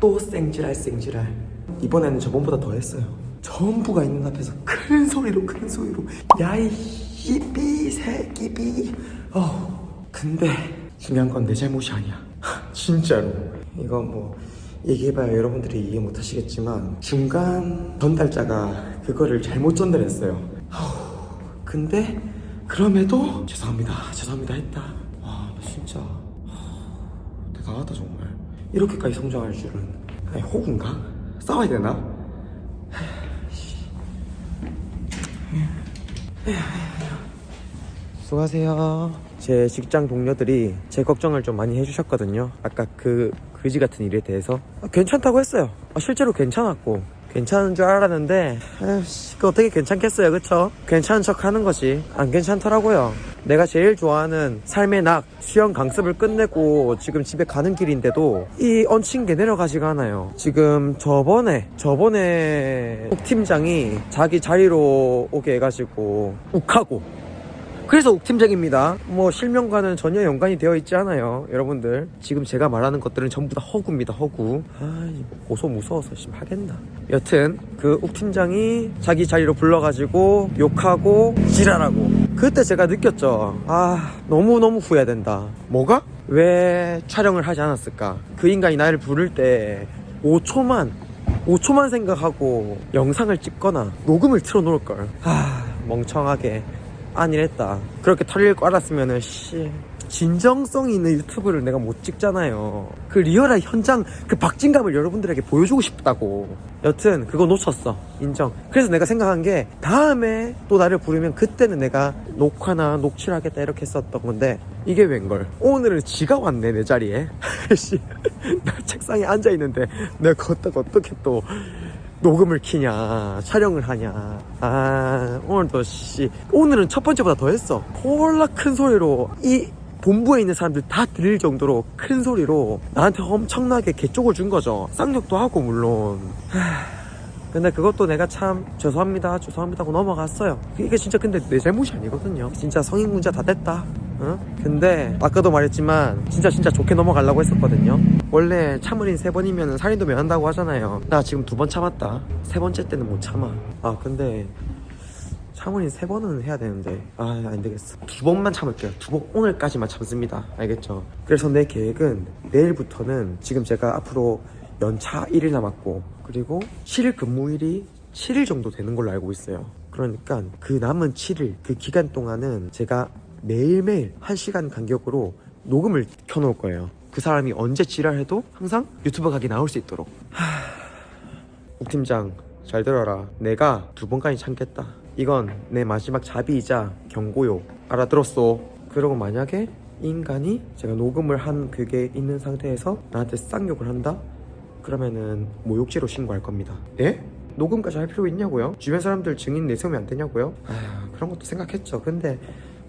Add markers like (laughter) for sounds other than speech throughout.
또 생지랄 생지랄. 이번에는 저번보다 더 했어요. 전부가 있는 앞에서 큰 소리로 큰 소리로. 야이 삐 새끼비. 어 근데 중요한 건 내 잘못이 아니야. 진짜로. 이거 뭐 얘기해봐야 여러분들이 이해 못 하시겠지만 중간 전달자가 그거를 잘못 전달했어요. 아우, 근데 그럼에도 죄송합니다. 죄송합니다 했다. 와 진짜. 대단하다 정말 이렇게까지 성장할 줄은. 아니 호구인가? 싸워야 되나? 수고하세요. 제 직장 동료들이 제 걱정을 좀 많이 해주셨거든요. 아까 그 그지 같은 일에 대해서. 아, 괜찮다고 했어요. 아, 실제로 괜찮았고. 괜찮은 줄 알았는데 아이씨 그 어떻게 괜찮겠어요 그쵸? 괜찮은 척 하는 거지. 안 괜찮더라고요 내가 제일 좋아하는 삶의 낙 수영 강습을 끝내고 지금 집에 가는 길인데도 이 얹힌 게 내려가지가 않아요 지금 저번에 저번에 옥 팀장이 자기 자리로 오게 해가지고 욱하고 그래서 옥팀장입니다. 뭐 실명과는 전혀 연관이 되어 있지 않아요. 여러분들 지금 제가 말하는 것들은 전부 다 허구입니다. 허구. 아 고소 무서워서 심 하겠나. 여튼 그 옥팀장이 자기 자리로 불러가지고 욕하고 지랄하고 그때 제가 느꼈죠. 아 너무 너무 후회된다. 뭐가? 왜 촬영을 하지 않았을까? 그 인간이 나를 부를 때 5초만 5초만 생각하고 영상을 찍거나 녹음을 틀어놓을 걸. 아 멍청하게. 아니랬다. 그렇게 털릴 거 알았으면은 씨 진정성 있는 유튜브를 내가 못 찍잖아요. 그 리얼한 현장 그 박진감을 여러분들에게 보여주고 싶다고. 여튼 그거 놓쳤어. 인정. 그래서 내가 생각한 게 다음에 또 나를 부르면 그때는 내가 녹화나 녹취를 하겠다 이렇게 했었던 건데 이게 웬걸. 오늘은 지가 왔네 내 자리에. (laughs) 씨. 나 책상에 앉아 있는데 내가 걷다가 어떻게 또 녹음을 키냐 촬영을 하냐 아 오늘도 씨 오늘은 첫 번째보다 더 했어 콜라 큰 소리로 이 본부에 있는 사람들 다 들릴 정도로 큰 소리로 나한테 엄청나게 개쪽을 준 거죠. 쌍욕도 하고 물론. 하, (sighs) 근데 그것도 내가 참 죄송합니다 죄송합니다 하고 넘어갔어요. 이게 진짜 근데 내 잘못이 아니거든요. 진짜 성인 문제 다 됐다 응? 근데 아까도 말했지만 진짜 진짜 좋게 넘어가려고 했었거든요. 원래 참을인 세 번이면 살인도 면한다고 하잖아요. 나 지금 두 번 참았다. 세 번째 때는 못 참아. 아 근데 참을인 세 번은 해야 되는데. 아 안 되겠어. 두 번만 참을게요. 두 번 오늘까지만 참습니다. 알겠죠? 그래서 내 계획은 내일부터는 지금 제가 앞으로 연차 1일 남았고 그리고 7일 근무일이 7일 정도 되는 걸로 알고 있어요. 그러니까 그 남은 7일 그 기간 동안은 제가 매일매일 1시간 간격으로 녹음을 켜놓을 거예요. 그 사람이 언제 지랄해도 항상 유튜브 각이 나올 수 있도록. 옥 팀장 잘 들어라. 내가 두 번까지 참겠다 이건 내 마지막 자비이자 경고요 알아들었어 그러고 만약에 이 인간이 제가 녹음을 한 그게 있는 상태에서 나한테 쌍욕을 한다? 그러면은 모욕죄로 신고할 겁니다 예? 녹음까지 할 필요 있냐고요? 주변 사람들 증인 내세우면 안 되냐고요? 아 그런 것도 생각했죠 근데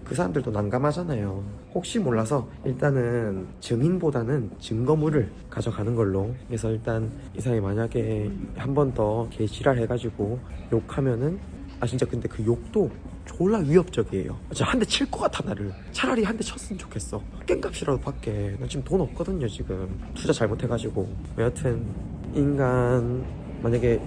그 사람들도 난감하잖아요. 혹시 몰라서 일단은 증인보다는 증거물을 가져가는 걸로. 그래서 일단 이 사람이 만약에 한 번 더 개지랄 해가지고 욕하면은 아 진짜 근데 그 욕도 졸라 위협적이에요. 진짜 한 대 칠 것 같아 나를. 차라리 한 대 쳤으면 좋겠어. 깽값이라도 받게. 나 지금 돈 없거든요 지금. 투자 잘못해가지고. 여하튼 인간 만약에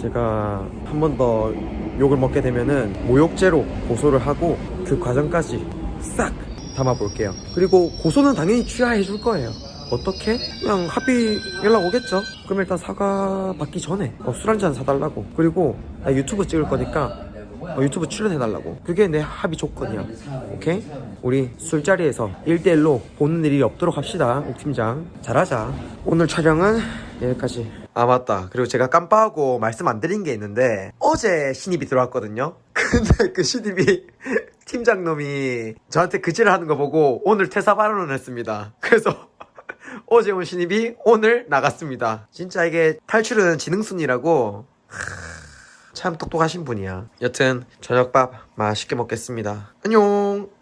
제가 한 번 더 욕을 먹게 되면은 모욕죄로 고소를 하고 그 과정까지 싹 담아볼게요. 그리고 고소는 당연히 취하해 줄 거예요. 어떻게? 그냥 합의 연락 오겠죠? 그럼 일단 사과 받기 전에 어, 술 한 잔 사달라고. 그리고 나 유튜브 찍을 거니까 어, 유튜브 출연해달라고. 그게 내 합의 조건이야. 오케이? 우리 술자리에서 1대1로 보는 일이 없도록 합시다. 옥 팀장. 잘하자. 오늘 촬영은 여기까지. 아, 맞다. 그리고 제가 깜빡하고 말씀 안 드린 게 있는데, 어제 신입이 들어왔거든요? (laughs) 근데 그 신입이 (laughs) 팀장 놈이 저한테 그지를 하는 거 보고 오늘 퇴사 발언을 했습니다. 그래서 어제 온 신입이 오늘 나갔습니다. 진짜 이게 탈출은 지능순이라고 참 똑똑하신 분이야. 여튼 저녁밥 맛있게 먹겠습니다. 안녕.